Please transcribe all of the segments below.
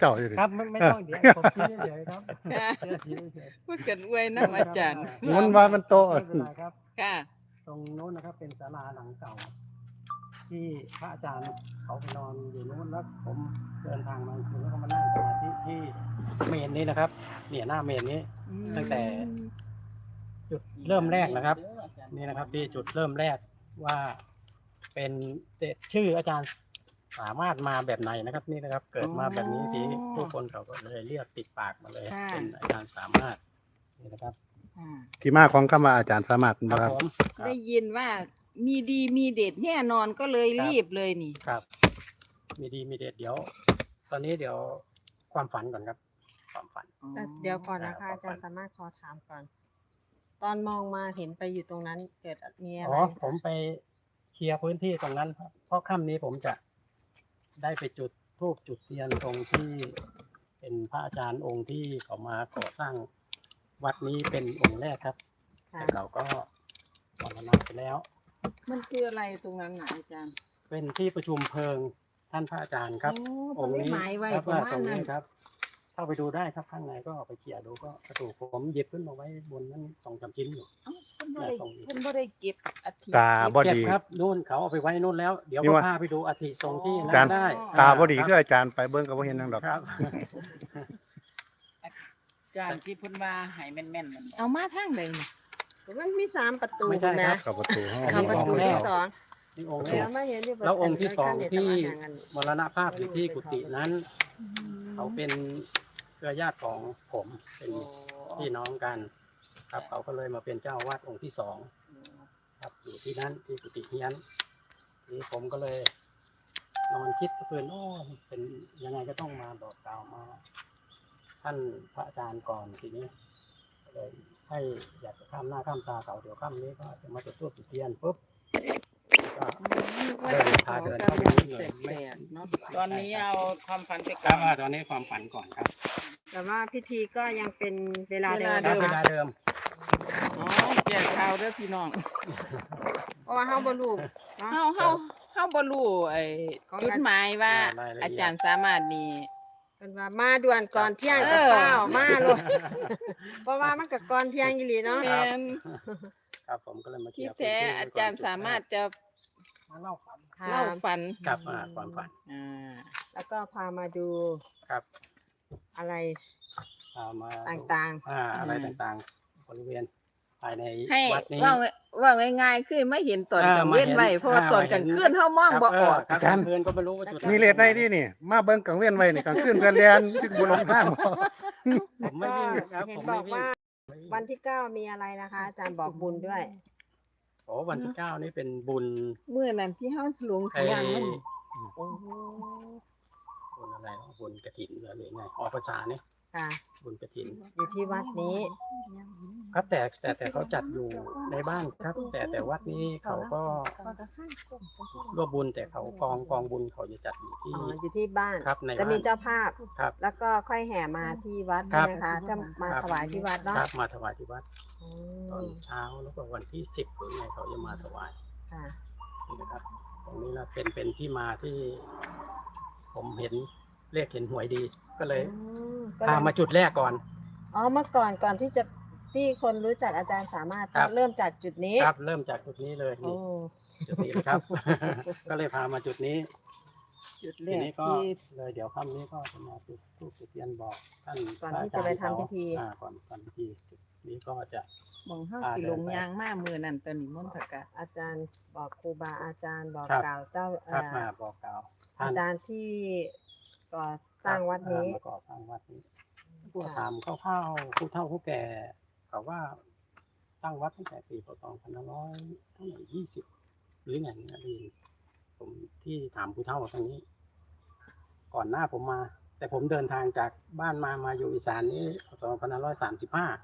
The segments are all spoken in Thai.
เจ้าอยู่ดิ ครับไม่ไม่ต้องเดี๋ยวผมชี้เฉยๆครับค่ะเชื่อชี้เฉยพูดกันอวยนะอาจารย์หมุนว่ามันโตๆไม่เป็นไรครับ ค่ะ ตรงโน้นนะครับเป็นศาลาหลังเก่า ที่พระอาจารย์เขาไปนอนอยู่โน้นแล้วผมเดินทางมาถึงแล้วก็มานั่งสมาธิที่เมนนี้นะครับ เนี่ยหน้าเมนนี้ ตั้งแต่ จุดเริ่มแรกนะครับ นี่นะครับที่จุดเริ่มแรกว่าเป็นเอ่อชื่ออาจารย์ สามารถมาแบบไหนนะครับ นี่นะครับ เกิดมาแบบนี้ที่ผู้คนเขาก็เลยเรียกติดปากมาเลย ค่ะ เป็นอาจารย์สามารถนี่นะครับอ่าที่มาของคำว่าอาจารย์สามารถคบ่รับครับผมครับ ได้ยินว่ามีดีมีเด็ดแน่นอนก็เลยรีบเลยนี่ ครับ มีดีมีเด็ดเดี๋ยว ตอนนี้เดี๋ยวความฝันก่อนครับ ความฝัน แต่เดี๋ยวก่อนนะคะ อ่าอาจารย์สามารถขอถามก่อน ตอนมองมาเห็นไปอยู่ตรงนั้นเกิดมีอะไรอ๋อผมไปเคลียร์พื้นที่ตรงนั้นครับเพราะค่ำนี้ผมจะ ได้ไปจุดธูปจุดเทียนตรงที่เป็นพระอาจารย์องค์ที่เขามาก่อสร้างวัดนี้เป็นองค์แรกครับ ค่ะแต่เขาก็มรณะไปแล้ว มันคืออะไรตรงนั้นนะอาจารย์เป็นที่ประชุมเพลิงท่านพระอาจารย์ครับโอ้ตรงนี้หมายไว้ครับประว่ามาตณรงนั้นี้นครับ เข้าไปดูได้ครับข้างในก็ไปเขี่ยดูก็กระดูกผมหยิบขึ้นมาไว้บนนั้นสองสามชิ้นอยู่ เอ้าเพิ่นบ่ได้เพิ่นบ่ได้เก็บอาทิตาบ่เก็บดี ครับนู่นเขาเอาไปไว้นู่นแล้ว เดี๋ยวนี่ก็ว่าพาไปดูอาทิตรงที่อาจารย์ได้ตาบ่ดีครับคืออาจารย์ไปเบิ่งก็บ่เห็นหยังดอก ครับ การที่เพุ่นว่าให้แม่นๆนั่นเอามาทางใดนี่มันมีสามประตูไม่ใช่นะครับเข้าประตูห้องเข้าประตูนี่ที่องค์แรกสองนี่องค์แรแล้ก วมาเห็นอยู่แล้วองค์ที่สองที่เดี๋ยวจะมาอย่างนั้นมรณภาพอยู่ที่กุฏินั้น เขาเป็น เครือญาติของผมเป็นพี่น้องกัน ครับเขาก็เลยมาเป็นเจ้าอาวาดองค์ที่สองครับอยู่ที่นั้นที่กุฏิเฮียนนี่ผมก็เลยนอนคิดเพื่อนโอ้เป็นยังไงก็ต้องมาบอกกล่าวมา ท่านพระอาจารย์ก่อนทีนี้ก็เลยให้อยากจะข้ามหน้าข้ามตาเขาเดี๋ยวข้ามนี้ก็จะมาจุดทูบจุดเทียนปุ๊บ ก็เดินพาเดินเข้าไปนิดหน่อยแปลกๆเนาะตอนนี้เอาความฝันไปคก่รัอบน อ่าตอนนี้ความฝันก่อนครับแต่ว่าพิธีก็ยังเป็นเวลาเดิมครับนะเวคะลาเดิม อ๋อแจกข่าวเด้อพี่น้องเพราะว่าเฮาบ่รู้เนาะ เฮาเฮาเฮาบ่รู้ไอ้ของจุดหมายว่ารายละเอียด อาจารย์สามารถมีเป็นว่ามาด่วนก่อนเที่ยงเอกับอเป้ามาโลดเพราะว่ามันก็ก่อนเที่ยงอยู่หลีเนาะ แม่นครับผมก็เลยมาเคลีที่ยร์แท้พื้นที่ไว้ก่นอาจารย์สามารถจะ มาเล่าฝัน ค่ะเล่าฝันครับอ่าความฝันอ่าแล้วก็พามาดูครับอะไรเอามาต่างอ่าอะไรต่างๆ บริเวณภายในให้วัดนี้ ว่าว่าง่ายๆคือไม่เห็นตอนเออกลางเว้นมาเห็นไว้เพราะว่าอ่าตอนกลางคืนเฮามองบ่ออกครับอาจารย์กลงคืนก็ไม่รู้ว่าจุดไหนมีเลดในนี่นี่ มาเบิ่งกลางเว้นไว้นี่กลางคืนเพิ่นเรียนจึงบ่ลงทางบ่ผมๆไม่ก็วิ่งครับเห็ผนมบไม่อกวิ่งว่าวันที่เก้ามีอะไรนะคะ อาจารย์บอกบุญด้วย โอ้วันที่เก้านี่เป็นบุญมื้อนั้นที่เฮาสลวงไอ้เสียงมันโอ้โหบุญอะไรเนอะบุญกระถินหรืออะไรไงออกภาษาเนี่ยค่ะ บุญกระถิน อยู่ที่วัดนี้ ครับแต่แต่แต่เขาจัดอยู่ในบ้านครับ แต่แต่วัดนี้เขาก็ร่วมบุญแต่เขากองกองบุญเขาจะจัดอยู่ที่อ๋ออยู่ที่บ้าน ครับในจะบ้ามีน เจ้าภาพ ครับ แล้วก็ค่อยแห่มาที่วัดครัใช่บไหมคะจะมาครับถวายที่วัดเนาะครับมาถวายที่วัดอืตอนมเช้าแล้วก็วันที่สิบหรือไงเขาจะมาถวายค่ะ นี่นะครับตรงนี้นะเป็นเป็นที่มาที่ผมเห็น เลขเห็นหวยดีก็เลยอืมก็พาเลยมาจุดแรกก่อน อ๋อเมื่อก่อนก่อนที่จะที่คนรู้จักอาจารย์สามารถครับ เริ่มจากจุดนี้ครับ เริ่มจากจุดนี้เลยโอ้นี่จุดนี้นะครับ ก็เลยพามาจุดนี้จุดแรทีกนี้ก็ที่ เลยเดี๋ยวค่ำนี้ก็จะมาจุดธูปจุดเทียนบอกท่านก่อนพรที่อาจะไปรย์ทำพิธี อ่าก่อนก่อนพิธีนี้ก็จะ มองเฮาสิลงยางมามื้อนั้นตอนนี้มนต์ตะกะอาจารย์บอกครูบาอาจารย์บอกครับ กล่าวเจ้าครัเอ่บอมาบอกกล่าวอาจารย์ที่ ก่อสร้างวัดนี้อ่ามาก่อสร้างวัดนี้ผู้ถามคร่าวๆผู้เฒ่าผู้แก่เขาว่าสร้างวัดตั้งแต่ปีพศ2500เท่าไหร่ยี่สิบหรือไงเนี่ยดีผมที่ถามผู้เฒ่าทางนี้ ก่อนหน้าผมมา แต่ผมเดินทางจากบ้านมามาอยู่อีสานนี้พศ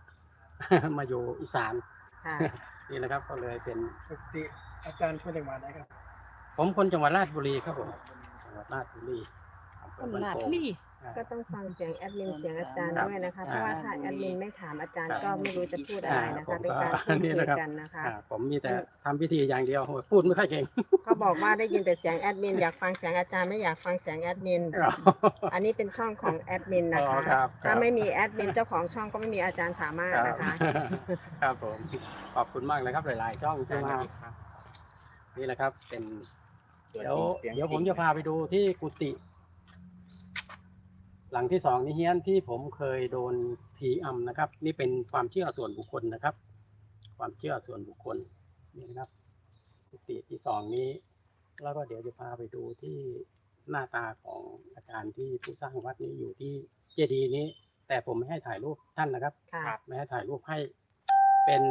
2535 มาอยู่อีสาน ค่ะ นี่นะครับ ก็เลยเป็น ปกติอาจารย์คนจังหวัดไหนครับผมคนจังหวัดราชบุรีครับผมจังหวัดราชบุรีอำเภ คอนบ้านลาดโป่งลี่อก็ต้องฟังเสียงแอดมินเสียงอาจารย์ครับด้วยนะคะ เพอ่าราะว่าถ้าแอดมินไม่ถามอาจารย์ครับก็ไม่รู้จะพูดอะไรนะคะอ่าเป็นการผมก็พูดนี่คุยนะครับกันนะคะ อ่าผมมีแต่ทำพิธีอย่างเดียวพูดไม่ค่อยเก่ง เขาบอกว่าได้ยินแต่เสียงแอดมินอยากฟังเสียงอาจารย์ไม่อยากฟังเสียงแอดมิน อันนี้เป็นช่องของแอดมินนะอ๋อคะ ครับถ้าครับไม่มีแอดมินเจ้าของช่องก็ไม่มีอาจารย์สามารถครับนะคะ ครับผมขอบคุณมากเลยครับหลายๆช่องที่มานี่แหละครับ เป็น เดี๋ยวเดี๋ยวผมจะพาไปดูที่กุฏิ หลังที่สองนี่เฮียนที่ผมเคยโดนผีอำนะครับ นี่เป็นความเชื่อส่วนบุคคลนะครับ ความเชื่อส่วนบุคคลนี่นะครับกุฏิที่สองนี้ แล้วก็เดี๋ยวจะพาไปดูที่หน้าตาของอาจารย์ที่ผู้สร้างวัดนี้อยู่ที่เจดีย์นี้ แต่ผมไม่ให้ถ่ายรูปท่านนะครับ ค่ะ ไม่ให้ถ่ายรูปให้ เป็น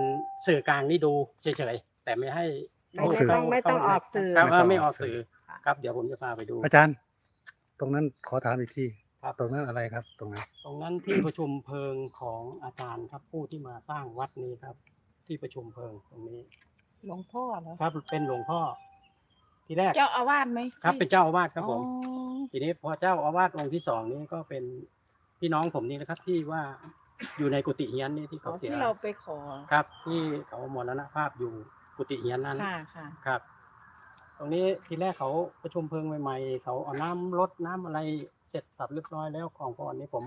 สื่อกลางนี่ดูเฉยๆแต่ไม่ให้ไม่ไม่ต้องไม่ต้องออกสื่อ ครับไม่ต้องไม่ออออกกสื่สื่ออครับ เดี๋ยวผมจะพาไปดู อาจารย์ ตรงนั้นขอถามอีกที ครับ ตรงนั้นอะไรครับ ตรงนั้น ตรงนั้นที่ประชุมเพลิงของอาจารย์ครับผู้ที่มาสร้างวัดนี้ครับ ที่ประชุมเพลิงตรงนี้ หลวงพ่อเหรอ ครับเป็นหลวงพ่อ ทีแรกเจ้าอาวาสไหมครับเป็นเจ้าอาวาสครับผม อ๋อทีนี้พอเจ้าอาวาสองค์ที่สองนี้ก็เป็นพี่น้องผมนี่นะครับ ที่ว่าอยู่ในกุฏิเฮียนนี่ที่อ๋อเขาเสียที่เราไปขอ ครับ ที่เขามรณภาพอยู่กุฏิเฮียนนั้นค่ะค่ะ ครับ ตรงนี้ทีแรกเขาประชุมเพลิงใหม่ๆ เขาเอาน้ำรดน้ำอะไรเสร็จสับเรียบร้อยแล้วของพรนี้ผม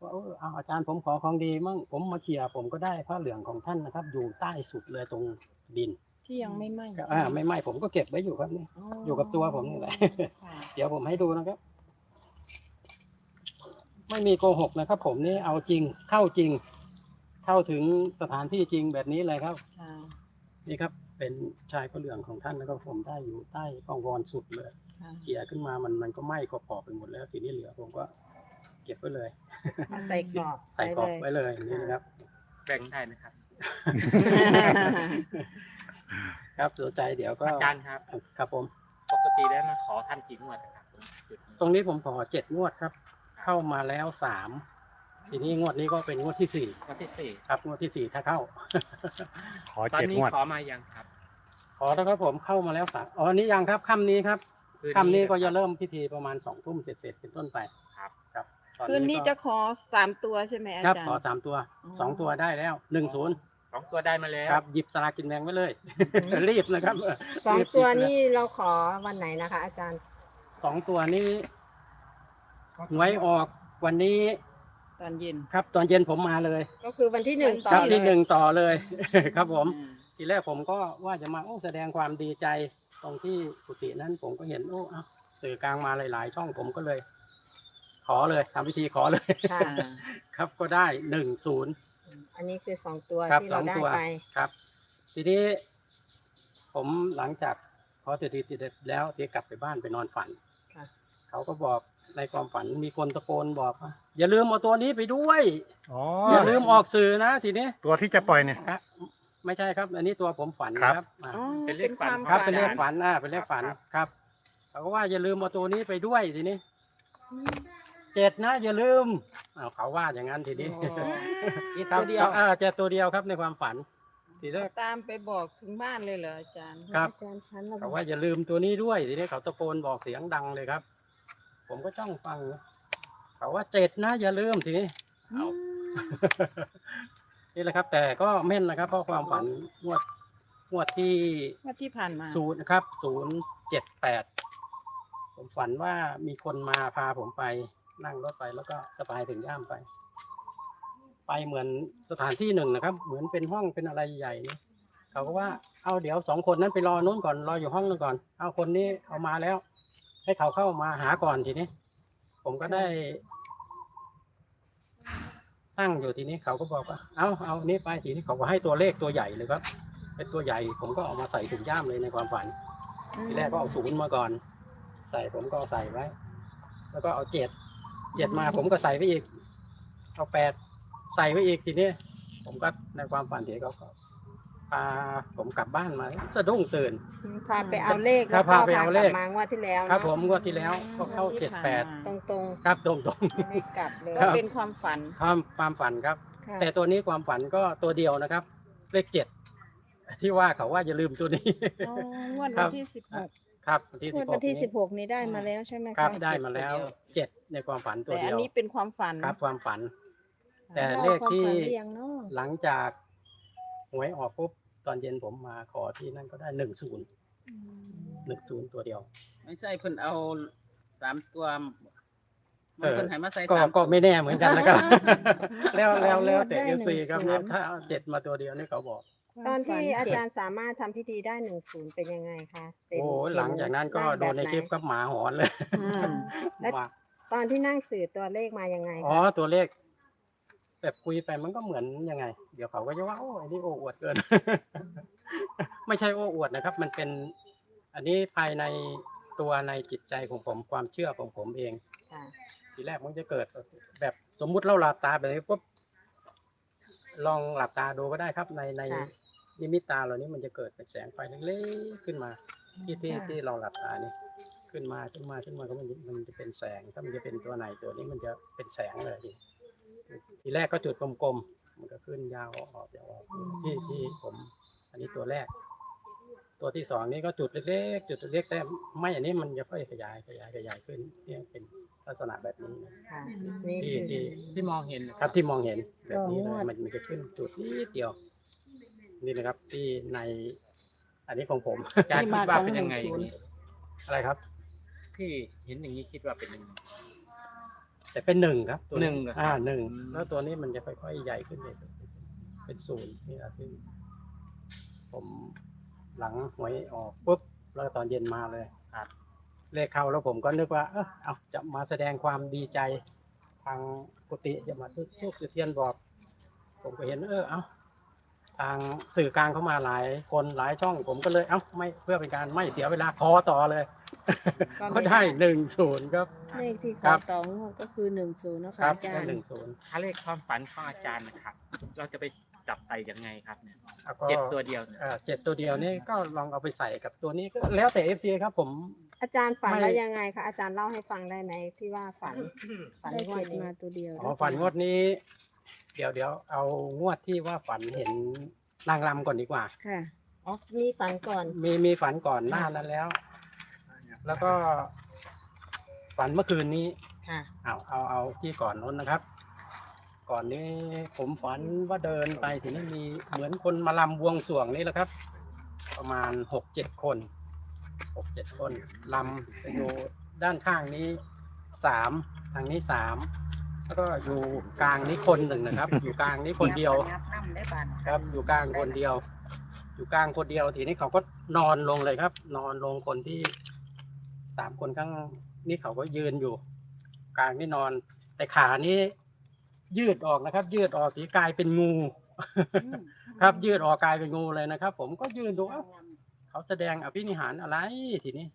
ว่าเออเอาอาจารย์ผมขอของดีมั่งผมมาเขี่ยร์ผมก็ได้ผ้าเหลืองของท่านนะครับ อยู่ใต้สุดเลยตรงดินที่ยังไม่ไหม้อ่าไม่ไหม้ผมก็เก็บไว้อยู่ครับนี่อยู่กับตัวผมนี่แหละค่ะเดี๋ยวผมให้ดูนะครับ ไม่มีโกหกนะครับ ผมนี่เอาจริงเข้าจริง เข้าถึงสถานที่จริงแบบนี้เลยครับ ค่ะ นี่ครับ เป็นชายพระเหลืองของท่านแล้วก็ผมได้อยู่ใต้กองวอนสุดเลยค่ะเขี่ยขึ้นมามันมันก็ไหม้กรอบๆไปหมดแล้วทีนี้เหลือผมก็เก็บไว้เลยเอาใส่กรอบใส่กรอบไปไว้เลยเลยนี่นะครับแบ่งได้นะครับ ครับสนใจเดี๋ยวก็อาจารย์ครับ ครับผมปกติได้มาขอท่านกี่งวดนะครับตรงจุดนี้ตรงนี้ผมขอเจ็ดงวดครับ เข้ามาแล้วสามทีนี้งวดนี้ก็เป็นงวดที่สี่งวดที่สี่ครับงวดที่สี่ถ้าเข้า ขอตอนเจ็ดนี้งวดขอมายังครับ ขอแล้วครับผมเข้ามาแล้วสามอ๋ออันนี้ยังครับค่ำนี้ครับคืนค่ำนี้ก็นะคจะรับเริ่มพิธีประมาณสองทุ่มเสร็จๆเป็นต้นไปครับครับตอคืนนี้ก็จะขอสามตัวใช่ไหมอาครับจารย์ ขอสามตัวอ๋อ สองตัวได้แล้วหนึ่งศูนย์สองตัวได้มาแล้วครับหยิบสลากกินแบ่งไว้เลย รีบนะครับสองรีบตัวหยิบเลยนี่เราขอวันไหนนะคะ อาจารย์สองตัวนี้หวยออกวันนี้ตอนเย็นครับ ตอนเย็นผมมาเลยก็คือวันที่หนึ่งต่อครับเลที่ยหนึ่งต่อเลย ครับผมอ่า ทีแรกผมก็ว่าจะมาโอ้แสดงความดีใจตรงที่กุฏินั้นผมก็เห็นโอ้เอ้าสื่อกลางมาหลาย ๆ ช่องผมก็เลย ขอเลยทำพิธีขอเลย ค่ะ ครับก็ได้หนึ่งศูนย์ อันนี้คือสองตัวครับที่สอเรางได้ตัวไป ครับ ทีนี้ผมหลังจากพอเสร็จทีแล้วที่กลับไปบ้านไปนอนฝันค่ะ เขาก็บอกในความฝันมีคนตะโกนบอกว่าอย่าลืมเอาตัวนี้ไปด้วย อ๋ออย่าลืมออกสื่อนะทีนี้ตัวที่จะปล่อยเนี่ย ครับ ไม่ใช่ครับ อันนี้ตัวผมฝันครับ นะครับอ่าอ๋อเป็นเลขฝันวามครับฝัเป็นเลขฝันอ่าเป็นเลขฝันครับ ครับเขาก็ว่าอย่าลืมเอาตัวนี้ไปด้วยทีนี้เจ็ดนะอย่าลืมอ้าวเขาว่าอย่างนั้นทีนี้โอ้เจ็ดครัตัวเดียว อ่าเจ็ดตัวเดียวครับในความฝัน ทีแรก ตามไปบอกถึงบ้านเลยเหรออาจารย์ ครับ อาจารย์ชั้นเราเขาว่าอย่าลืมตัวนี้ด้วยทีนี้เขาตะโกนบอกเสียงดังเลยครับ ผมก็จ้องฟังนะเขาว่าเจ็ดนะอย่าลืมทีนี้เอา นี่แหละครับ แต่ก็แม่นนะครับ เพราะความฝันงวดงวดที่ว่าที่ผ่านมาศูนย์นะครับศูนย์เจ็ดแปดผมฝันว่ามีคนมาพาผมไปนั่งรถไปแล้วก็สบายถึงย่ามไป ไปเหมือนสถานที่หนึ่งนะครับ เหมือนเป็นห้องเป็นอะไรใหญ่นี่เขาก็ว่าเอาเดี๋ยวสองคนนั้นไปรอนู้นก่อนรออยู่ห้องนู้นก่อน เอาคนนี้เอามาแล้ว ให้เขาเข้ามาหาก่อนทีนี้ ผมก็ได้ ตั้งอยู่ทีนี้เขาก็บอกว่า เอาเอานี้ไปทีนี้เขาก็ให้ตัวเลขตัวใหญ่เลยครับเป็นตัวใหญ่ผมก็เอามาใส่ถุงย่ามเลยในความฝัน ทีแรกก็เอาศูนย์มาก่อน ใส่ผมก็ใส่ไว้ แล้วก็เอาเจ็ดเจ็ดมาผมก็ใส่ไปอีก เอาแปดใส่ไปอีกทีนี้ผมก็ในความฝันเดี๋ยวเขา พาผมกลับบ้านมาสะดุ้งตื่น พาไปเอาเลขครัแล้บวก็พาไปเอาเลขพกลับมางวดที่แล้วครับเนอะผมงวดที่แล้วก็เข้าเจ็ดแปดตรงตรงครับตรงตรง ๆไม่กลับเลยครัก็บเป็นความฝัน ๆความความฝันครับ ค่ะแต่ตัวนี้ความฝันก็ตัวเดียวนะครับ เลขเจ็ดที่ว่าเขาว่าอย่าลืมตัวนี้ อ๋องวดครัวันบ ที่สิบหก ครับวันที่งวด16วันที่นี้สิบหกนี้ได้มาแล้วใช่ไหมครับคะได้มาแล้วเจ็ดในความฝันตัวแต่เดีอันยวนี้เป็นความฝัน ครับความฝัน แต่ล่าเลขความที่ฝันหรือยังเนาะหลังจากหวยออกปุ๊บ ตอนเย็นผมมาขอที่นั่นก็ได้หนึ่งศูนย์หนึ่งศูนย์ตัวเดียว ไม่ใช่เพิ่นเอาสามตัวเออเพิ่นให้มาใส่ก็สามก็ไม่แน่เหมือนกันนะครับ แล้วแล้วแล้วแต่ได้เอฟซีหนึ่งครับศูนย์ถ้าเอาเจ็ดมาตัวเดียวนี่เขาบอก ตอนที่อาเจ็ดจารย์สามารถทำพิธีได้หนึ่งศูนย์เป็นยังไงคะเป็นโอ้หลังจากนั้นก็ได้ดูในคลิปแบบไหก็หมาหอนเลยอืม และว่าตอนที่นั่งสื่อตัวเลขมายังไงอ๋อคะตัวเลข แบบคุยไปมันก็เหมือนยังไง เดี๋ยวเขาก็จะว่าโอ้อันนี้โอ้อวดเกิน ไม่ใช่โอ้อวดนะครับ มันเป็น อันนี้ภายในตัวในจิตใจของผมความเชื่อของผมเอง ค่ะ ทีแรกมันจะเกิดแบบสมมุติเราหลับตาแบบนี้ปุ๊บลองหลับตาดูก็ได้ครับ ในในค่ะ นิมิตตาเรานี้มันจะเกิดเป็นแสงไฟเล็กๆขึ้นมา ที่ที่ค่ะที่เราหลับตานี่ขึ้นมาขึ้นมาขึ้นมาก็มันมันจะเป็นแสงถ้ามันจะเป็นตัวไหนตัวนี้มันจะเป็นแสงเลย ทีทีแรกก็จุดกลมๆ มันก็ขึ้นยาวออกยาวออกที่ที่ผม อันนี้ตัวแรก ตัวที่สองนี่ก็จุดเล็กๆจุดเล็กๆแต่ไม่อันนี้มันจะค่อยขยายขยายขยายขึ้นเนี่ยเป็นลักษณะแบบนี้นะค่ะนี่ที่คือที่ที่มองเห็นครับที่มองเห็นแบบนี้ต่เลองวยดมันมันจะขึ้นจุดนิดเดียว นี่นะครับที่ใน อันนี้ของผม อาจารย์คิดว่าเป็นยังไงอย่างนี้อะไรครับ ที่เห็นอย่างนี้คิดว่าเป็นยังไง แต่เป็นหนึ่งครับตัวหนึ่งเหรอครับอ่าหนึ่งอืม แล้วตัวนี้มันจะค่อยๆใหญ่ขึ้นเลยเป็นศูนย์นี่นะที่ผมหลังหวยออกปุ๊บแล้วตอนเย็นมาเลยครับเลขเข้าแล้วผมก็นึกว่า เออเอาจะมาแสดงความดีใจ ทางกุฏิจะมาทุกทุกจุดเทียนบอก ผมก็เห็นเออเอาทางสื่อกลางเข้ามาหลายคนหลายช่อง ผมก็เลยเอ้าไม่เพื่อเป็นการไม่เสียเวลาขอต่อเลย ก็ไม่ก็ได้หนึ่งศูนย์ครับ เลขที่ขครัอบ ต่องวดก็คือหนึ่งศูนย์นะคคะรับอาจาได้รย์หนึ่งศูนย์ถ้าเลขความฝันของอาจารย์นะครับ เราจะไปจับใส่ยังไงครับเนี่ยแล้วก็เจ็ดตัวเดียวเนี่ย เอ่อเจ็ดตัวเดียวนี่ก็ลองเอาไปใส่กับตัวนี้ก็แล้วแต่เอฟซีครับผม อาจารย์ฝันไม่ แล้วยังไงคะอาจารย์เล่าให้ฟังได้ไหมที่ว่าฝันฝันได้งวเจ็ดดนี้มาตัวเดียวอ๋อฝันงวดนี้ เดี๋ยวเดี๋ยวเอางวดที่ว่าฝันเห็นนางรำก่อนดีกว่า ค่ะอ๋อมีฝันก่อนมีมีฝันก่อนหน้านั้นแล้ว แล้วก็ ฝันเมื่อคืนนี้ค่ะ เอาเอาเอาที่ก่อนนู้นนะครับ ก่อนนี้ผมฝันว่าเดินไปทีนี้มีเหมือนคนมาลำบวงสรวงนี่แหละครับ ประมาณหกเจ็ดคนหกเจ็ดคนลำจะอยู่ด้านข้างนี้สามทางนี้สามแล้วก็อยู่กลางนี้คนหนึ่งนะครับ อยู่กลางนี้คนเดียวนับน้ำได้บานครับ อยู่กลางคนเดียว อยู่กลางคนเดียวทีนี้เขาก็นอนลงเลยครับ นอนลงคนที่ สามคนข้างนี่เขาก็ยืนอยู่ กลางนี่นอน แต่ขานี้ยืดออกนะครับ ยืดออกสีกลายเป็นงู ครับยืดออกกลายเป็นงูเลยนะครับ ผมก็ยืนดูเอ้าเขาแสดงอภินิหารอะไรทีนี้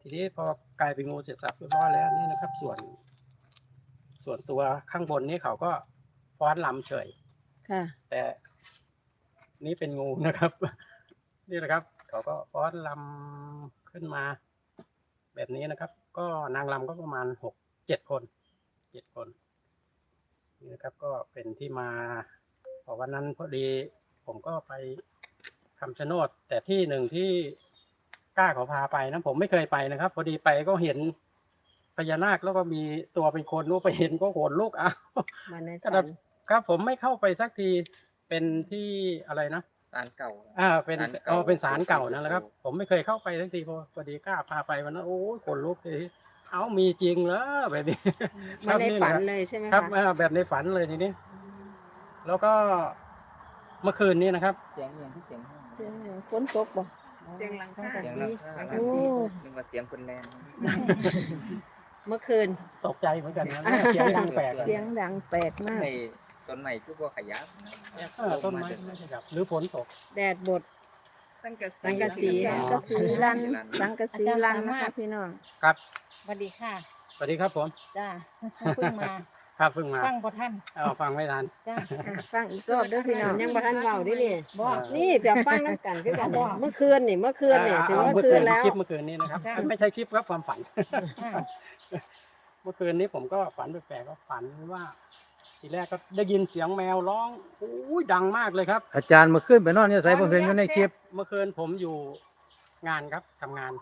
ทีนี้พอกลายเป็นงูเสร็จสับเรียบร้อยแล้วนี่นะครับ ส่วน ส่วนตัวข้างบนนี้เขาก็ฟ้อนลำเฉยค่ะ แต่นี่เป็นงูนะครับ นี่นะครับ เขาก็ฟ้อนลำขึ้นมา แบบนี้นะครับ ก็นางลำก็ประมาณหกเจ็ดคนเจ็ดคนนี่นะครับ ก็เป็นที่มาพอวันนั้นพอดีผมก็ไปคำชะโนด แต่ที่หนึ่งที่กล้าเขาพาไปนะผมไม่เคยไปนะครับ พอดีไปก็เห็นพญานาคแล้วก็มีตัวเป็นคนนู้ไปเห็นก็โหนลูกอ้าวมาในก็ฝัแบบนครับผมไม่เข้าไปสักทีเป็นที่อะไรนะ สารเก่า อ่าเป็นศาลเก่าอ๋อเป็นศาลเก่านั่นแหละครับ ผมไม่เคยเข้าไปสักทีพอพอดีกล้าพาไปวันนั้นโอ้ยขนลุกทีเอ้ามีจริงเหรอแบบนี้มาในครับฝันแหละเลยใช่ไหมครับคะอ่าแบบในฝันเลยทีนี้ แล้วก็เมื่อคืนนี้นะครับ เสียงอย่างที่เสียงห้องเสียงอย่างฝนตกบ่เสียงหลังคา เสียงหลังคาสังกะโอ้สี นึกว่าเสียงคนแรง เมื่อคืน ตกใจเหมือนกันนะ เสียงดังแปลก เสียงดังแปลกมากใน ต้นใหม่คือว่าขยับนะเออต้นไม้ไม่ขยับหรือฝนตก แดดบด สังกะสังกะสี สังกะสีลัน สังกะสีลันนะคะพี่น้องครับสวัสดีค่ะสวัสดีครับผมจ้าเพิ่งมาครับเพิ่งมาฟังบ่ท่านเอาฟังไม่ทันจ้าอะฟังอีกรอบเด้วยพี่น้องยังบ่ทันเบาดินี่บ่นี่จะฟังน้ำกันคือกันเนี่ยเมื่อคืนนี่เมื่อคืนนี่อ่าถึงเอาเมื่อคืนแล้วคลิปเมื่อคืนนี้นะครับจ้ะไม่ใช่คลิปครับความฝันอ่าเมื่อคืนนี้ผมก็ฝันแปลกๆก็ฝันว่า ทีแรกก็ได้ยินเสียงแมวร้องโอ้ยดังมากเลยครับอาจารย์มาขึ้นไปนอนเนี่ยใส่ผมเห็นอยู่ในคลิปเมื่อคืนผมอยู่งานครับทำงาน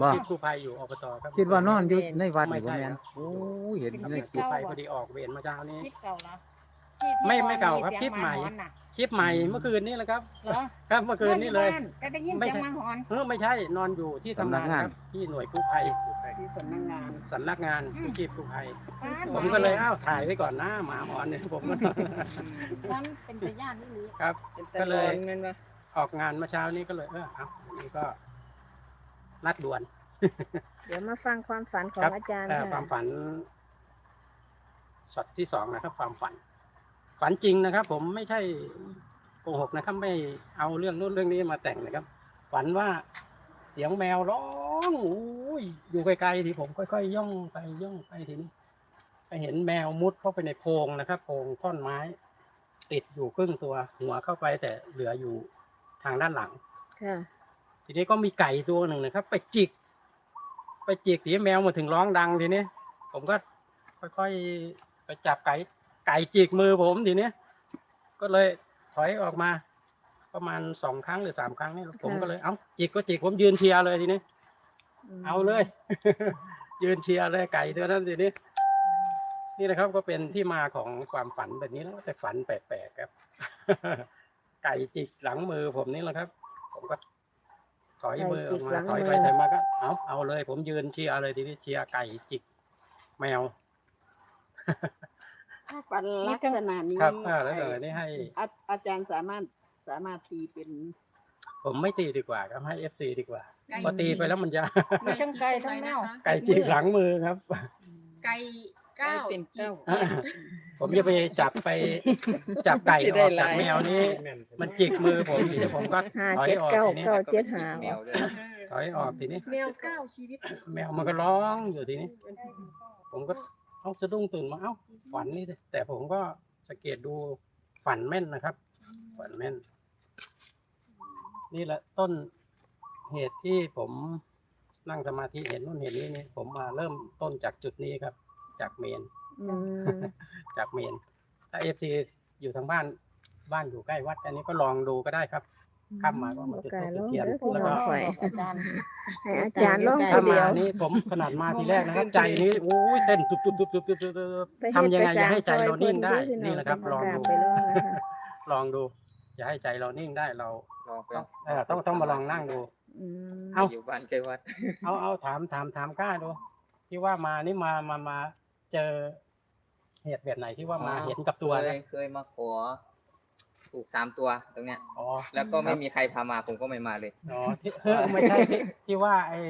บ่ที่กู้ภัยอยู่อบตครับคิดว่านอนอยู่ในวัดไม่นี่บ่ใช่แม่นครับโอ้ยเห็นในคลิกู้ปภัยพอดีออกเวรเมื่อเช้านี้คลิปเก่าเหรอที่ที่ไม่ไม่เก่าครับสียงคลิปใหม่าอนน่ะคลิปใหม่เมื่อคืนนี้แหละครับเหรอครับเมื่อคืนนี้เลยอบ้าแต่ได้ยินไม่เสียงใช่หมาหอนเออไม่ใช่นอนอยู่ที่ทำงานครับที่หน่วยกู้ภัยที่สำนักงาน สำนักงานกู้ชีพกู้ภัยบ้านผมก็เลยอ้าวถ่ายไว้ก่อนนะหมาหอนเนี่ยผมก็บ้านเป็นพยานที่นี้ครับเป็นตะก็ลเลยอนแมันว่าออกงานเมื่อเช้านี้ก็เลยเออเอาอันนี้ก็นัดด่วน เดี๋ยวมาฟังความฝันของครับอาจารย์เอ่อค่ะความฝันช็อตที่สองนะครับ ความฝัน ฝันจริงนะครับ ผมไม่ใช่โกหกนะครับไม่เอาเรื่องนู้นเรื่องนี้มาแต่งนะครับ ฝันว่าเสียงแมวร้องโอ้ ยอยู่ไกลๆทีผมค่อยๆย่องไปย่องไปทีนี้ไปเห็นแมวมุดเข้าไปในโพรงนะครับโพรงท่อนไม้ ติดอยู่ครึ่งตัวหัวเข้าไปแต่เหลืออยู่ทางด้านหลัง ค่ะ ทีนี้ก็มีไก่ตัวหนึ่งนะครับ ไปจิก ไปจิกทีนี้แมวมาถึงร้องดังทีนี้ผมก็ค่อยๆไปจับไก่ ไก่จิกมือผมทีนี้ก็เลยถอยออกมา ประมาณสองครั้งหรือสามครั้งนี่ผมก็เลยเอ้าจิกก็จิกผมยืนเชียร์เลยทีนี้ เอาเลย ยืนเชียร์เลยไก่ตัวนั้นทีนี้นี่นะครับก็เป็นที่มาของความฝันแบบนี้แล้วแต่ฝันแปลกๆครับ ไก่จิกหลังมือผมนี่แหละครับ ผมก็ถอยมือออกมาถอยไปถอยมาก็เอาเอาเลย ผมยืนเชียร์เลยทีนี้เชียร์ไก่จิกแมวถ้าฝันลักษณะนี้ครับอ่าแล้วเออนี่ให้อาอาจารย์สามารถสามารถตีเป็น ผมไม่ตีดีกว่าครับให้เอฟซีดีกว่าไก่ พอตีไปแล้วมันจะมีทั้งไก่ทั้งแมวไก่จิกหลังมือครับ ไก่เก้าเป็นเก้า ผมจะไปจับไปจับไก่ออกจากแมวนี้ มันจิกมือผมทีนี้ผมก็ห้าถอยเจ็ดออกเก้าทีนี้เก้าเจ็ดห้าถอยออกทีนี้ แมวเก้าชีวิตแมวมันก็ร้องอยู่ทีนี้ ผมก็เอาสะดุ้งตื่นมาเอ้าฝันนี่ดิแต่ผมก็สังเกตดูฝันแม่นนะครับ ฝันแม่น นี่แหละต้นเหตุที่ผมนั่งสมาธิเห็นนู่นเห็นนี่นี่ผมมาเริ่มต้นจากจุดนี้ครับ จากเมนอืมจากเมน ถ้าเอฟซีอยู่ทางบ้านบ้านอยู่ใกล้วัด อันนี้ก็ลองดูก็ได้ครับข้ามมาก็มาจุดกาธูรปลจุอดงเทียนเด้อพี่แล้วน้ก็องข่อยอาจารย์ให้อาจารย์ลองถ้าผู้เดีมายวนี่ผมขนาดมาทีแรกนะครับ ใจนี้โอ้ยเต้นตุบตุบตุบตุบตุบตุบตุบไปเฮ็ดทำยังไปไงสจะร้างให้ใจซอยเราเพิ่นิ่นงดูได้พี่น้นี่องแหละครับ ลองกราบดูไปลองนะคะลองดู อย่าให้ใจเรานิ่งได้เราลองไปเออต้องต้องมาลองนั่งดู อืมเอา อยู่บ้านใกล้วัด เอาเอาถามถามถามกล้าดู ที่ว่ามานี่มามามาเจอเหตุแบบไหนที่ว่ามาอ๋อ เห็นกับตัวเคนะยเคยมาขอ ถูกสามตัวตรงเนี้ย อ๋อแล้วก็ไม่มีใครพามาผมก็ไม่มาเลย อ๋อที่เออไม่ใช่ที่ที่ว่าไอ้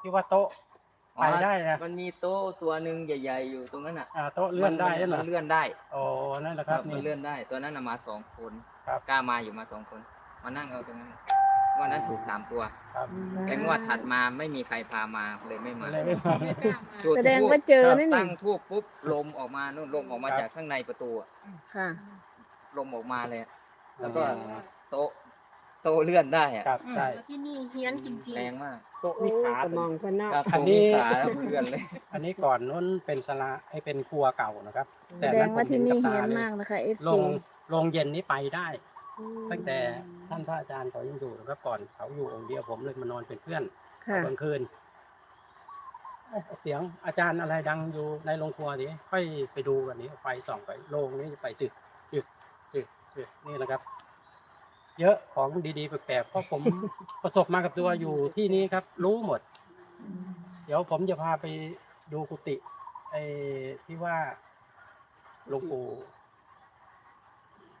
ที่ว่าโต๊ะ ไปได้นะมันมีโต๊ะตัวหนึ่งใหญ่ ๆ อยู่ตรงนั้นอะอ่าโต๊ะเลื่อนได้มันั่นเหรมัอเลื่อนได้อ๋อนั่นแหละคครัรับบมันนี่เลื่อนได้ตัวนั้นน่ะมาสองคนครับกล้ามาอยู่มาสองคนมานั่งเอาตรงนั้นวันนั้นถูกสามตัวครับแต่งวดถัดมาไม่มีใครพามาเลยไม่มาเลยไม่มาจุแสดงว่าเจอนั่นตั้นี่งทูบปุ๊บลมออกมานู่นลมออกมาครับจากข้างในประตูอะค่ะ ลมออกมาเลยอะแล้วก็โต๊ะ โต๊ะเลื่อนได้อะครับใช่ ที่นี่เฮี้ยนจริงแรงมากโต๊ะโอ้มีขาก็มองคนเนาะครับอันผมนี้มีขาแล้วเลื่อนเลย อันนี้ก่อนนู้นเป็นสลาไอเป็นครัวเก่านะครับแสดงว่าที่นี่เฮียนมากนะคะล FC งโรงเย็นนี้ไปได้ ตั้งแต่ท่านพระอาจารย์เขายังอยู่นะครับก่อนเขาอยู่องค์เดียวผมเลยมานอนเป็นเพื่อนค่ะ กลางคืนเอ้ยเสียงอาจารย์อะไรดังอยู่ในโรงครัวนี้ค่อยไปดูกันนี้ไฟส่องไปโรงนี้ไปจึกจึกจึกจึกนี่แหละครับ เยอะของดีๆแปลกๆเพราะผม ประสบมากับตัวอยู่ที่นี้ครับ รู้หมด เดี๋ยวผมจะพาไปดูกุฏิไอ้ที่ว่าหลวงปู่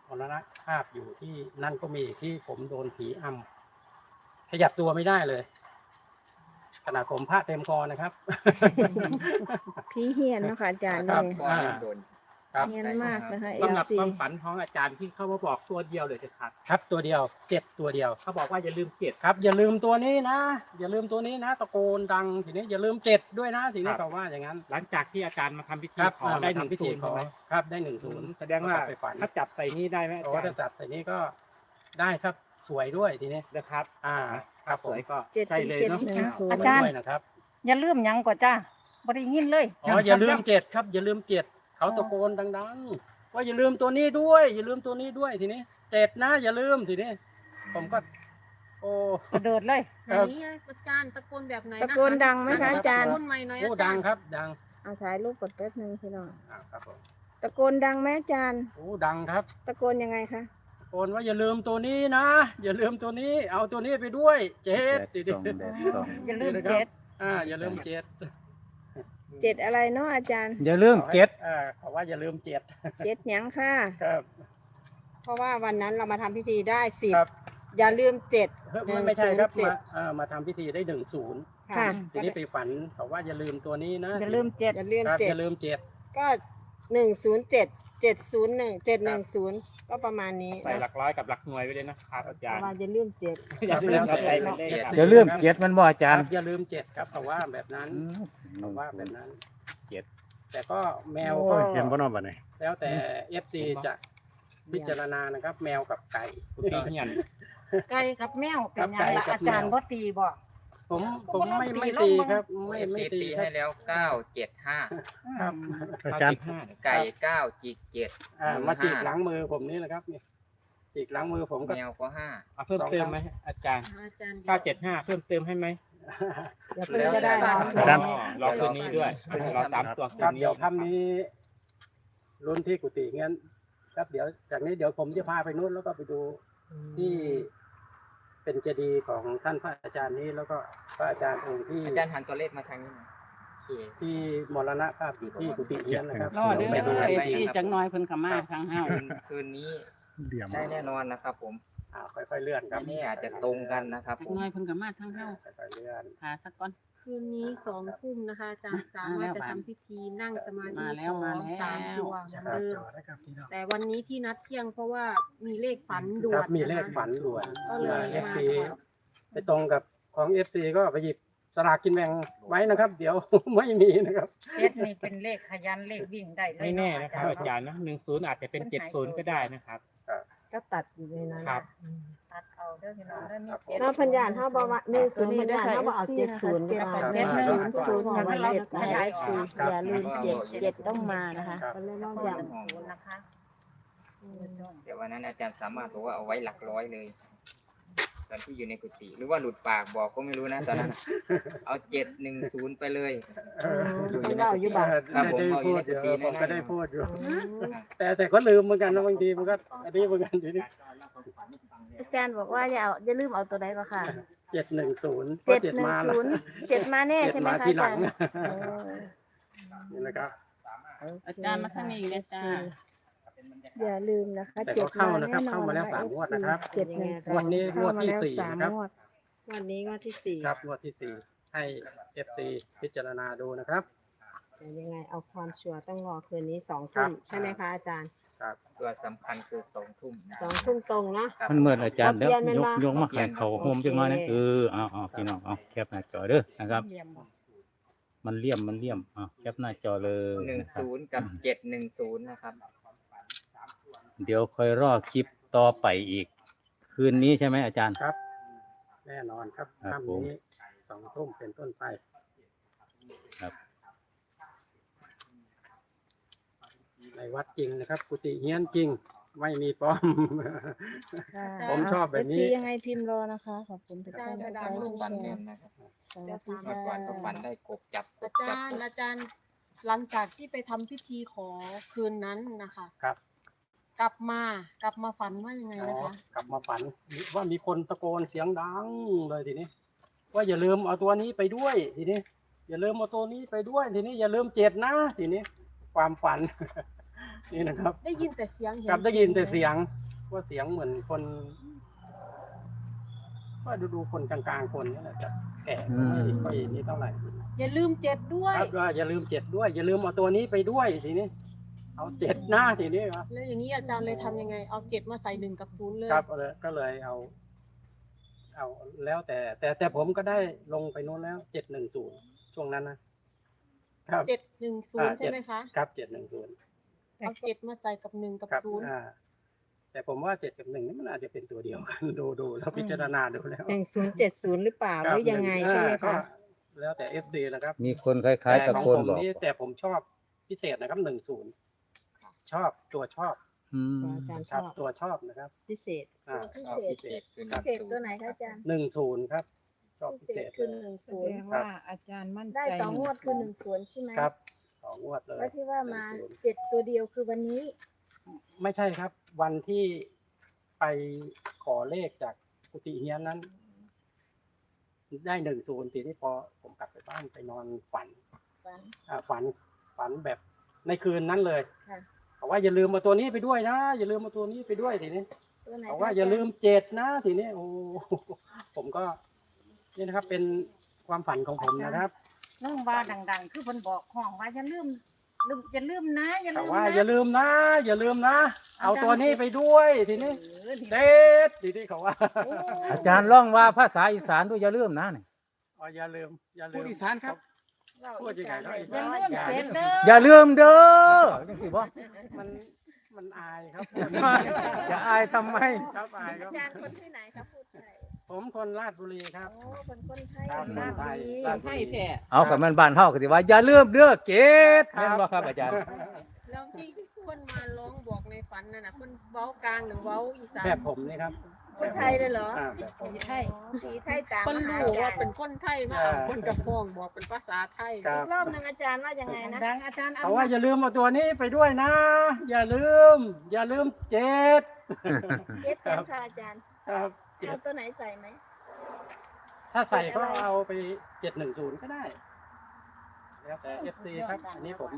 มรณะภาพอยู่ที่นั่นก็มีที่ผมโดนผีอำขยับตัวไม่ได้เลยขนาดผมผ้าเต็มคอนะครับ พี่เฮียนเนาะค่ะอาจารย์ครัเนี่บยอ่าโดน ครับเฮียนมากนะคะสำหรับ FC ความฝันของอาจารย์ที่เข้ามาบอกตัวเดียวเลยจะขาดครับตัวเดียวเจ็ดตัวเดียว เขาบอกว่าอย่าลืมเจ็ด ครับ อย่าลืมตัวนี้นะ อย่าลืมตัวนี้นะตะโกนดังทีนี้อย่าลืมเจ็ดด้วยนะทีนี้ครับ เขาว่าอย่างนั้นหลังจากที่อาจารย์มาทำพิธีครับขอได้หมานึ่งทำพิธีศูนย์ขอใช่ไหมครับได้หนึ่งศูนย์แสดงว่าไปฝันถ้าจับใส่นี้ได้ไหมอาโอ้จารถ้าย์จับใส่นี้ก็ได้ครับสวยด้วยทีนี้ นะครับอ่าครับผสมวยก็เจ็ดใช่เลยเจ็ดเนาะหนึ่งศูนอาย์จารย์ ด้วยนะครับๆอย่าลืมหยังกว่าจ้าบ่ได้ยินเลยอ๋ออย่าลืมเจ็ดครับ อย่าลืมเจ็ด เขาตะโกนดัง ๆ ว่าอย่าลืมตัวนี้ด้วย อย่าลืมตัวนี้ด้วยทีนี้เจ็ดนะ อย่าลืมทีนี้ ผมก็ โอ้อ้กระโดดเลย ไหนอะอาจารย์ตะโกนแบบไหนตะโกนดังไหมคะอาจารย์ ตะโกนใหม่หน่อยโอ้อาจาดัรงย์ครับ ดังเอาถ่ายรูปกดแป๊บนึงพี่น้องอ่าครับผมตะโกนดังไหมอาจารย์ โอ้ดังครับ ตะโกนยังไงคะโอนว่าอย่าลืมตัวนี้นะ อย่าลืมตัวนี้ เอาตัวนี้ไปด้วย เจ็แดดดส่องแดดส่อง อย่าลืมเจ็ด อ่าอย่าลืมเจ็ด เจ็ดอะไรเนาะอาจารย์อย่าลืมเก็ตอ่าเขาว่าอย่าลืมเจ็ดเจ็ดหยังค่ะ ครับเพราะว่าวันนั้นเรามาทำพิธีได้สิบครับอย่าลืมเจ็ด เฮ้ยหนึ่งไม่ใช่ครับศูนย์เจ็มาดอ่ามาทำพิธีได้หนึ่งศูนย์ค่ะ ทีนี้ไปฝันเขาว่าอย่าลืมตัวนี้นะอย่าลืมเจ็ดอย่าลืมครับเจ็อดย่าลืมเจ็ดก็หนึ่งศูนย์เจ็ด เจ็ดศูนย์หนึ่งเจ็ดหนึ่งศูนย์ก็ประมาณนี้ใส่หลักร้อยกับหลักหน่วยไว้เลยนะครับอาเพจารราะย์ว่าอย่าลืมเจ็ดอย่าลืมเอาใส่เป็นเลขครับอย่าลืมเก็ตมันบ่อาจารย์ครับอย่าลืมเจ็ดครับเขาว่าแบบนั้นอืมเขาว่าแบบนั้นเจ็ดแต่ก็แมวโอ้ก็ยเห็นบ่เนอบัดนี้แล้วแต่เอฟซีจะพิจารณานะครับ แมวกับไก่กุฏิเฮียนไก่กับแมวเป็นหยังไก่ละกับอาจารย์แมวบ่ตีบ่ ผมผมไม่ไม่ตีครับ ไม่ไม่ตีตีตีครัให้บแล้วเก้าเจ็ดห้าครับ อาจารย์ไก่เก้าจิกเจ็ดอ่ามาจีบหลังมือผมนี่แหละครับนี่จีบหลังมือผมก็ แมวก็ห้า เอาเพิ่มเติมไหมอาจารย์อาจารย์เก้าเจ็ดห้าเพิ่มเติมให้ไหมอย่าเพิ่งก็ได้รออาจารย์คืนนี้รอคืนนี้ด้วยรอสามตัวคืครับนนี้เดี๋ยวค่ำนี้รุ่นที่กุฏิงั้นครับเดี๋ยวจากนี้เดี๋ยวผมจะพาไปนู้นแล้วก็ไปดูที่ เป็นเจดีย์ของท่านพระอาจารย์นี้ แล้วก็พระอาจารย์องค์ที่อาจารย์หันตัวเลขมาทางนี้หน่อยโอเค ที่มรณภาพอยู่ที่กุฏิเนี้ยนะครับรอเด้อไปดูเอฟที่ซีจังน้อยเพิ่นก็มาทางเฮา คืนคืนนี้เดี่ยมได้แน่นอนนะครับ ผมอ่าค่อยๆเลื่อนครับไม่แน่อาจจะตรงกันนะครับผมน้อยเพิ่นก็มาทางเฮาค่อยๆเลื่อน หาสักก่อน คืนนี้สองทุ่มนะคะอาจารย์สามารถจะทำพิธีนั่งสมาธิมาแล้วขมาอแล้ว สามตัวเหมือนเดิมครับพี่น้องแต่วันนี้ที่นัดเที่ยงเพราะว่ามีเลขฝันด่ควรันบมีเลขนะคะฝันด่วนก็เลยเอฟมาซีก่อน ไปตรงกับของเอฟซีก็ไปหยิบสลากกินแบ่งไว้นะครับ เดี๋ยว ไม่มีนะครับ เจ็ดนี่เป็นเลขขยันเลขวิ่งได้เลยไม่แน่นะครับอาจารย์นะหนึ่งศูนย์อาจจะเป็นเจ็ดศูนย์ก็ได้นะครับ ก็ตัดอยู่ในนั้นครับ อืม ตัดเอาเด้อพี่น้องเด้อมีเจ็ดนอกพันยานเท่าบอกว่าหนึ่งศูนย์พันยานเท่าบอกเอาเจ็ดศูนย์เจ็ดมาเจ็ดหนึ่งศูนย์มาวันเจ็เจ็ดดนะนะคะสี่อย่าลืมเจ็ดเจ็ดต้องมานะคะครับก็เลยว่าออย่าย่างงศูนย์นะคะเดี๋ยววันนั้นอาจารย์สามารถบอกว่าเอาไว้หลักร้อยเลย ตอนที่อยู่ในกุฏิหรือว่าหลุดปากบอกก็ไม่รู้นะตอนนั้นเอาเจ็ดหนึ่งศูนย์ไปเลย ต้องเล่าอยู่บ้างครับผมได้เอาอยู่พูในดอยู่กุฏิผมก็แน่ๆได้พูดอยู่อืมแต่แต่ก็ลืมเหมือนกันนะบางทีมันก็อันนี้เหมือนกันอยู่นี่ อาจารย์บอกว่าอย่าเอาอย่าลืมเอาตัวใดก็ค่ะเจ็ดหนึ่งศูนย์เจ็ดเจ็ดหนึ่งมาแล้ศูวนย์เจ็ดมาแน่เจ็ดใช่ไหมมาคะทีอาหลัจางรย์โอ้นี่นะครับอาจารย์มาทางนี้เลยจ้าอย่าลืมนะคะแต่เจ็ก็ดเข้ามานะคแน่รับนอเข้านมาแล้วสามงวดนะครับเจ็ดหนึ่งงวดนี้งวดที่เข้ามาแล้วสี่สามครับงวดวันนี้งวดที่สี่ครับงวดที่สี่ให้เอฟซีพิจารณาดูนะครับ แต่ยังไงเอาความชัวร์ต้องรอคืนนี้สองครัทุ่บมใช่ไหมคะอาจารย์ครับตัวสำคัญคือสองทุ่มนะสองทุ่มตรงเนาะ ครับมันเหมือนอาจารย์เดี๋ยวเปลี่ยนแม่นยกบ่ยกมาให้เขาโฮมจังหน่อยนะโอเคเออเอาเอาพี่น้องเอาแคปหน้าจอเด้อนะครับเยี่ยมบ่มันเลี่ยมมันเลี่ยมเอาแคปหน้าจอเลยหนึ่งนะครับ ศูนย์กับเจ็ดหนึ่งศูนย์นะครับ เดี๋ยวค่อยรอคลิปต่อไปอีก คืนนี้ใช่ไหมอาจารย์ ครับ แน่นอนครับครับผค่ำมนี้สองทุ่มเป็นต้นไป ครับ ในวัดจริงนะครับ กุฏิเฮียนจริง ไม่มีปลอม ค่ะผมชอบแบบนี้ เฟซียังไงพิมพ์รอนะคะ ขอบคุณทุกท่านที่ฝัใช้นทุกฝันแชแม่ร์นนะครับสวัสดีเมื่อก่อนก็ฝันค่ะได้กบจับกอาบจัจาบรย์อาจารย์หลังจากที่ไปทำพิธีขอคืนนั้นนะคะ ครับ กลับมากลับมาฝันว่ายังไงอ๋อนะคะกลับมาฝันว่ามีคนตะโกนเสียงดังเลยทีนี้ ว่าอย่าลืมเอาตัวนี้ไปด้วยทีนี้ อย่าลืมเอาตัวนี้ไปด้วยทีนี้อย่าลืมเจ็ดนะทีนี้ ความฝัน นี่นะครับได้ยินแต่เสียงเห็นกลับได้ยินแต่เสียงว่าเสียงเหมือนคนว่าดูดูๆคนกลางๆคนนี่แหละจะแก่ไม่ค่อยนี่เท่าไหร่อย่าลืมเจ็ดด้วยครับก็อย่าลืมเจ็ดด้วย อย่าลืมเอาตัวนี้ไปด้วยทีนี้ เอาเจ็ดหน้าทีนี้ครับแล้วอย่างนี้อาจารย์เลยทำยังไง เอาเจ็ดมาใส่หนึ่งกับศูนย์เลยครับเลยก็เลยเอา เอาแล้วแต่ แต่แต่ผมก็ได้ลงไปโน้นแล้วเจ็ดหนึ่งศูนย์ช่วงนั้นนะครับเจ็ดหนึ่งศูนย์อ่าใช่ไหมคะครับเจ็ดหนึ่งศูนย์ เอาเจ็ดมาใส่กับหนึ่งกับครับศูนย์ อ่าแต่ผมว่าเจ็ดกับหนึ่งนี่มันอาจจะเป็นตัวเดียวกัน ดูดูแล้วพิจารณาดูแล้วหนึ่งศูนย์เจ็ดศูนย์หรือเปล่าหรือยังไงใช่ไหมก็คะ แล้วแต่เอฟซีนะครับ มีคนคล้ายๆแต่ตะของโกนผมบอกนี่แต่ผมชอบพิเศษนะครับหนึ่งศูนย์ชอบตัวชอบอืมของอาจารย์ชครับอบตัวชอบนะครับพิเศษ อ่าพิชอบเศษพิเศษคือพิเศษตัวไหนคะอาจารย์หนึ่งศูนย์ครับ ชอบพิพิเศเศษษคือเลยหนึ่งแสศูดนย์งว่าอาจารย์มั่นใจได้ต่องวดคือหนึ่งศูนย์ใช่ไหมครับ สองงวดเลยแล้วที่ว่ามา10เจ็ดตัวเดียวคือวันนี้ ไม่ใช่ครับ วันที่ไปขอเลขจากกุฏิเฮียนนั้น ได้หนึ่งศูนย์ทีนี้พอผมกลับไปบ้านไปนอนฝันฝัน อ่าฝันฝันแบบในคืนนั้นเลยค่ะ บอกว่าอย่าลืมมาตัวนี้ไปด้วยนะ อย่าลืมมาตัวนี้ไปด้วยทีนี้ ตัวไหนบอกคะว่าอย่าลืมเจ็ดนะทีนี้โอ้ผมก็นี่นะครับเป็นความฝันของผมนะครับ น้องว่าดัง ๆ คือเพิ่นบอกห้องว่าอย่าลืมลืมอย่าลืมนะอย่าแต่ลืมว่านะอย่าลืมนะ อย่าลืมนะ เอาตัวนี้ไปด้วยทีนี้เออเด็ดทีนี้เขาว่าอาจารย์ร้องว่าภาษาอีสานด้วยอย่าลืมนะนี่อ๋ออย่าลืมอย่าลืพูมดอีสานครับ พูดยังไงเนาะอีอย่าสานลืมเจ็ดเด้ออย่าลืมเด้อจังสิบ่มันมันอายครับ จะอายทำไมครับอายคอารับจารย์คนที่ไหนครับพูดไทย ผมคนราชบุรีครับ โอ้เป็นคนไทยครับ นะไทยลาดบุรีเอากับมันบ้านเฮาก็สิว่าอย่าลืมเด้อเกตแม่นบ่ครับอาจารย์ แล้วที่เพิ่นมาร้องบอกในฝันนั่นน่ะเพิ่นเว้ากลางหรือเว้าอีสานแบบผมนี่ครับคนไทยเลยเหรออ่าแบบผมใช่สีไทยตามเพิ่นมหารู้อาจาว่ารย์เป็นคนไทยมาอ่าเพิ่นกับพ้องบอกเป็นภาษาไทยครัอีบกรอบหนึ่งอาจารย์ว่ายังไงนะดังอาจารย์เขาว่าอย่าลืมเอาตัวนี้ไปด้วยนะ อย่าลืม อย่าลืมเจ็ดเจ็ดเต็มค่ะอาจารย์ ครับ เจ็เอาดตัวไหนใส่ไหม ถ้าใส่ก็เอาไปเจ็ดหนึ่งศูนย์ก็ได้ แล้วแต่เอฟซีครับ อันนี้ผม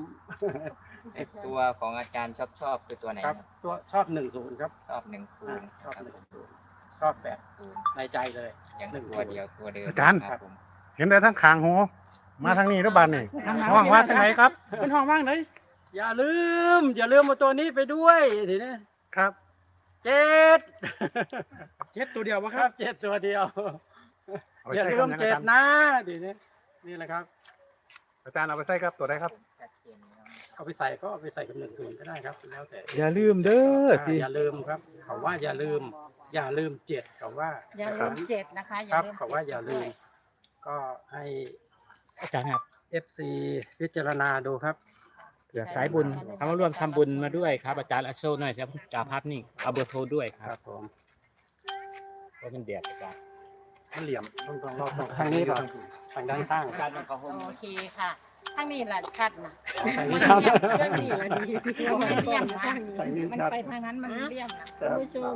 ตัวของอาจารย์ชอบชอบคือตัวไหนคครัรับบ ตัวชอบหนึ่งศูนย์ครับชอบหนึ่งศูนย์ชอบหนึ่งศูนย์ชอบแปดศูนย์ในใจเลย ยังตัวเดียวตัวเดิมอาจารย์ ครับผมเห็นแต่ทั้งคางหูมาทางนี้หรือบ้านนี่ห้องว่าทางไหนครับ เป็นห้องว่างไหนอย่าลืม อย่าลืมเอาตัวนี้ไปด้วยทีนี้ครับ เจ็ดเจ็ดตัวเดียววะคครัรับบเจ็ดตัวเดียวเอาไปอย่าใส่ลืคำมยังเจ็อาดจารย์นะทีนี้นี่แหละครับ อาจารย์เอาไปใส่ครับตัวใดครับชัดเจนแล้วเอาไปใส่ก็เอาไปใส่กับหนึ่งศูนย์ก็ได้ครับ แล้วแต่อย่าลืมเด้ออ่าที่ อย่าลืมครับเขาว่าอย่าลืม อย่าลืมเจ็ดเขาว่าอย่าลืมเจ็ดนะคะอย่าครับลืมเขาว่าอย่าลืม ก็ให้อาจารย์ครับ FC พิจารณาดูครับ เผื่อสายบุญเขามาร่วมทำบุญมาด้วยครับ อาจารย์อาโชว์หน่อยครับจ่าภาพนิ่งเอาเบอร์โทรด้วยคครัรับบผมเพราะมันเดียดอาจารย์มันเหลี่ยมต้องต้องรอทางนี้ก่อนทางด้านข้างอาจารย์เป็นเขาห้องโอเคค่ะทั้งนี้แหละชัดนะทางนี้ครับ เรื่องนี้แหละดีที่มันว่าไม่เลี่ยมนะข้างนี้ทางนี้มันครับไปทางนั้นมันเลี่ยมนะครัท่านบผู้ชม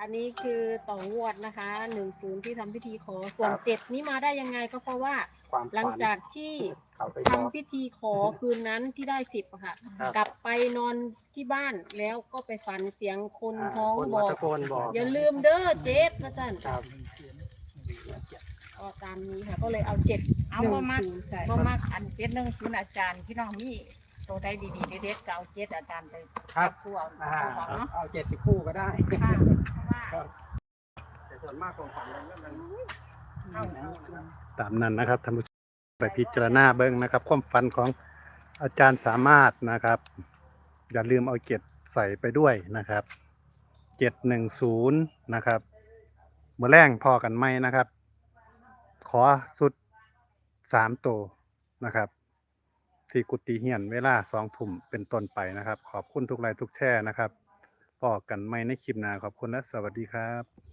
อันนี้คือต่องวดนะคะหนึ่งศูนย์ที่ทำพิธีขอส่วนเจ็ดนี้มาได้ยังไงก็เพราะว่า ความหลังฝันจากที่ เขาไปทำบอกพิธีขอคืนนั้นที่ได้สิบอะค่ะ ครับกลับไปนอนที่บ้านแล้วก็ไปฝันเสียงคนอ่าท้องคนบมาอกตะโกนบอกอย่าลืมเด้อเจ็ดพระสันครับก็ตามนี้ค่ะ ก็เลยเอาเจ็ดเอาหนึ่งบ่มัก ศูนย์ใส่บ่มักอันเจ็ดหนึ่งศูนย์อาจารย์พี่น้องมีตัวใดดีๆเด็ดๆก็เอาเจ็ดอาจารย์ไปครับคู่เอาอ่าเอาของเนาะเอาเจ็ดสิบคู่ก็ได้ ค่ะเพราะว่าครับแต่ส่วนมากของฝันมันมันเข้าแนวนะครับตามนั้นนะครับท่านผู้ชม ไปพิจารณาเบิ้งนะครับ ความฝันของอาจารย์สามารถนะครับ อย่าลืมเอาเจ็ดใส่ไปด้วยนะครับเจ็ดหนึ่งศูนย์นะครับเมื่อแรงพอกันไหมนะครับ ขอสุดสามตัวนะครับ ที่กุฏิเหียนเวลาสองทุ่มเป็นต้นไปนะครับ ขอบคุณทุกไลค์ทุกแช่นะครับพอกันไหมในคลิปหน้าขอบคุณและสวัสดีครับ